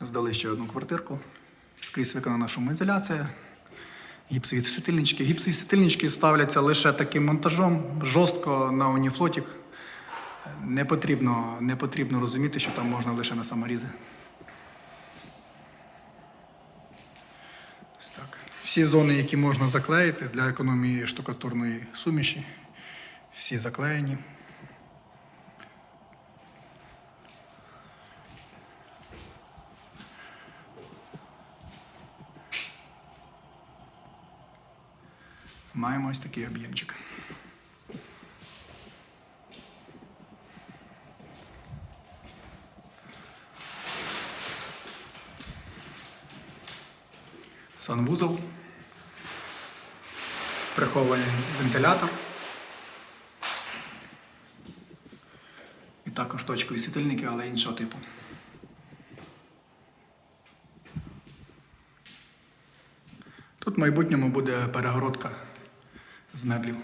здали ще одну квартирку. Скрізь виконана шумоізоляція. Гіпсові світильнички. Гіпсові світильнички ставляться лише таким монтажом, жорстко на уніфлотік. Не потрібно, не потрібно розуміти, що там можна лише на саморізи. Ось так. Всі зони, які можна заклеїти для економії штукатурної суміші, всі заклеєні. Маємо ось такий об'ємчик. Санвузол, прихований вентилятор. І також точкові світильники, але іншого типу. Тут в майбутньому буде перегородка з меблів.